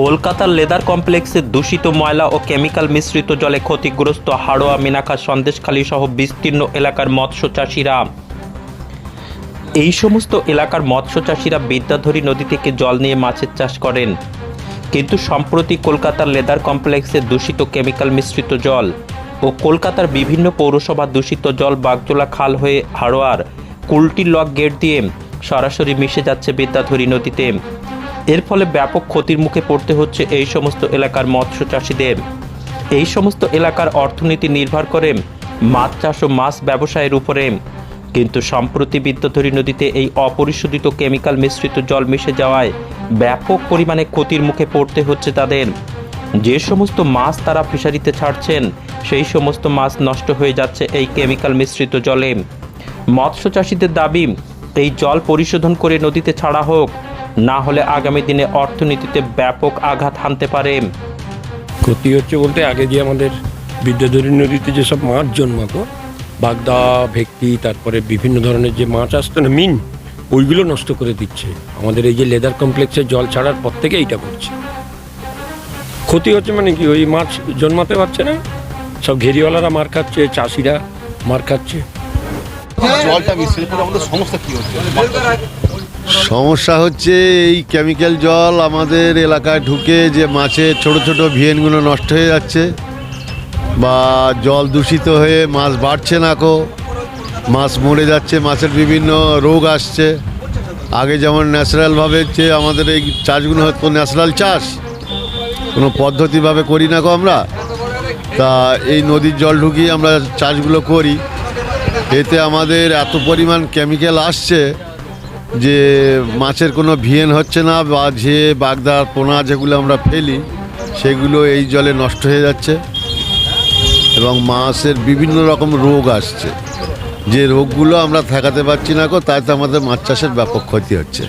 কলকাতার লেদার কমপ্লেক্সে দূষিত ময়লা ও কেমিক্যাল মিশ্রিত জলে ক্ষতিগ্রস্ত হাড়োয়া মিনাখা সন্দেশখালী সহ বিস্তীর্ণ এলাকার মৎস্য চাষিরা এই সমস্ত এলাকার মৎস্য চাষিরা বিদ্যাধরী নদী থেকে জল নিয়ে মাছের চাষ করেন। কিন্তু সম্প্রতি কলকাতার লেদার কমপ্লেক্সে দূষিত কেমিক্যাল মিশ্রিত জল ও কলকাতার বিভিন্ন পৌরসভা দূষিত জল বাগজোলা খাল হয়ে হাড়োয়ার কুলটি লক গেট দিয়ে সরাসরি মিশে যাচ্ছে বিদ্যাধরী নদীতে। এর ফলে ব্যাপক ক্ষতির মুখে পড়তে হচ্ছে এই সমস্ত এলাকার মৎস্য চাষিদের এই সমস্ত এলাকার অর্থনীতি নির্ভর করে মাছ চাষ ও মাছ ব্যবসায়ের উপরে। কিন্তু সম্প্রতি বিদ্যাধরী নদীতে এই অপরিশোধিত কেমিক্যাল মিশ্রিত জল মিশে যাওয়ায় ব্যাপক পরিমাণে ক্ষতির মুখে পড়তে হচ্ছে তাদের। যে সমস্ত মাছ তারা ফিশারিতে ছাড়ছেন, সেই সমস্ত মাছ নষ্ট হয়ে যাচ্ছে এই কেমিক্যাল মিশ্রিত জলে। মৎস্য চাষিদের দাবি, এই জল পরিশোধন করে নদীতে ছাড়া হোক না হলে আগামী দিনে অর্থনীতিতে ব্যাপক আঘাত হানতে পারে। ক্ষতি হচ্ছে বলতে আগে যে আমাদের বিদ্যাধরী নদীতে যেসব মাছ জন্মাতো বাগদা ভেটকি তারপরে বিভিন্ন ধরনের যে মাছ আসতো না মিন ওইগুলো নষ্ট করে দিচ্ছে। আমাদের এই যে লেদার কমপ্লেক্সে জল ছাড়ার পর থেকে এইটা করছে। ক্ষতি হচ্ছে মানে কি ওই মাছ জন্মাতে পারছে না সব ঘেরিওয়ালারা মার খাচ্ছে চাষিরা মার খাচ্ছে। জলটা মিশ্রিত আমাদের সমস্যা কি হচ্ছে? সমস্যা হচ্ছে এই কেমিক্যাল জল আমাদের এলাকায় ঢুকে যে মাছের ছোট ছোট ভিয়েনগুলো নষ্ট হয়ে যাচ্ছে বা জল দূষিত হয়ে মাছ বাড়ছে না কো। মাছ মরে যাচ্ছে, মাছের বিভিন্ন রোগ আসছে। আগে যেমন ন্যাচারালভাবে যে আমাদের এই চাষগুলো হতো ন্যাচারাল চাষ। কোনো পদ্ধতিভাবে করি না কো আমরা। তা এই নদীর জল ঢুকিয়ে আমরা চাষগুলো করি। এতে আমাদের এত পরিমাণ কেমিক্যাল আসছে যে মাছের কোনো ভিয়েন হচ্ছে না বা যে বাগদার পোনা যেগুলো আমরা ফেলি, সেগুলো এই জলে নষ্ট হয়ে যাচ্ছে এবং মাছের বিভিন্ন রকম রোগ আসছে। যে রোগগুলো আমরা ঠেকাতে পারছি না গো তো আমাদের মাছ চাষের ব্যাপক ক্ষতি হচ্ছে।